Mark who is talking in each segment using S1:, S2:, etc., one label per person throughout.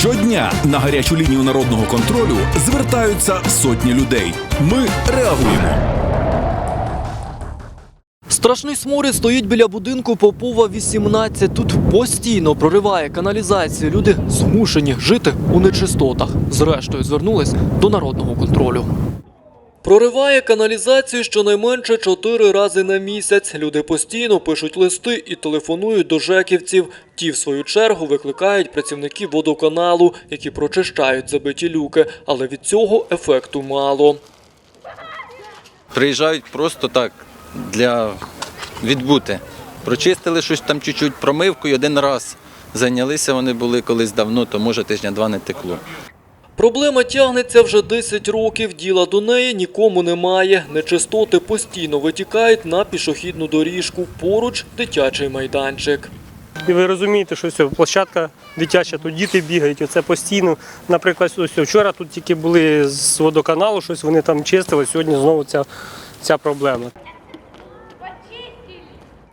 S1: Щодня на гарячу лінію народного контролю звертаються сотні людей. Ми реагуємо.
S2: Страшний сморід стоїть біля будинку Попова 18. Тут постійно прориває каналізацію. Люди змушені жити у нечистотах. Зрештою, звернулись до народного контролю. Прориває каналізацію щонайменше чотири рази на місяць. Люди постійно пишуть листи і телефонують до жеківців. Ті, в свою чергу, викликають працівників водоканалу, які прочищають забиті люки, але від цього ефекту мало.
S3: Приїжджають просто так для відбути. Прочистили щось там чуть-чуть промивкою один раз. Зайнялися вони були колись давно, то може тижня-два не текло.
S2: Проблема тягнеться вже 10 років. Діла до неї нікому немає. Нечистоти постійно витікають на пішохідну доріжку. Поруч дитячий майданчик.
S4: І ви розумієте, що ось площадка дитяча, тут діти бігають, оце постійно. Наприклад, ось вчора тут тільки були з водоканалу, щось вони там чистили, сьогодні знову ця, ця проблема.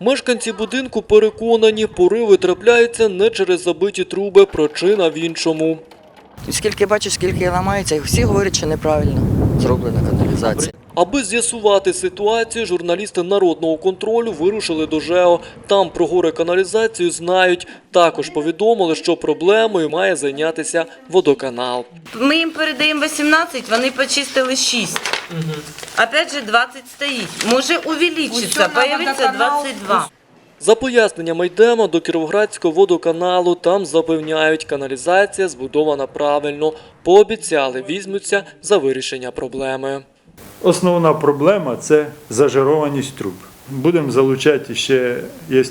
S2: Мешканці будинку переконані, пориви трапляються не через забиті труби, причина в іншому.
S5: І Скільки бачу, скільки ламається, і всі говорять, що неправильно зроблена каналізація.
S2: Аби з'ясувати ситуацію, журналісти народного контролю вирушили до ЖЕО. Там про горе каналізацію знають. Також повідомили, що проблемою має зайнятися водоканал.
S6: Ми їм передаємо 18, вони почистили 6. Опять же 20 стоїть. Може увеличиться, появиться 22.
S2: За поясненнями йдемо до Кіровоградського водоканалу. Там запевняють, каналізація збудована правильно. Пообіцяли, візьмуться за вирішення проблеми.
S7: Основна проблема це зажированість труб. Будемо залучати ще є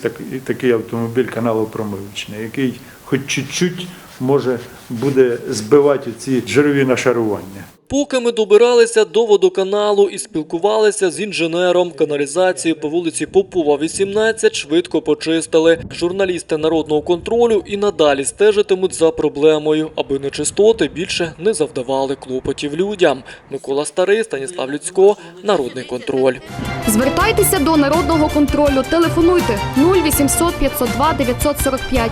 S7: такий автомобіль каналопромивочний, який хоч чуть-чуть може буде збивати ці жирові нашарування.
S2: Поки ми добиралися до водоканалу і спілкувалися з інженером, каналізацію по вулиці Попова, 18 швидко почистили. Журналісти народного контролю і надалі стежитимуть за проблемою, аби нечистоти більше не завдавали клопотів людям. Микола Старий, Станіслав Люцько, Народний контроль.
S8: Звертайтеся до народного контролю. Телефонуйте 0800 502 945.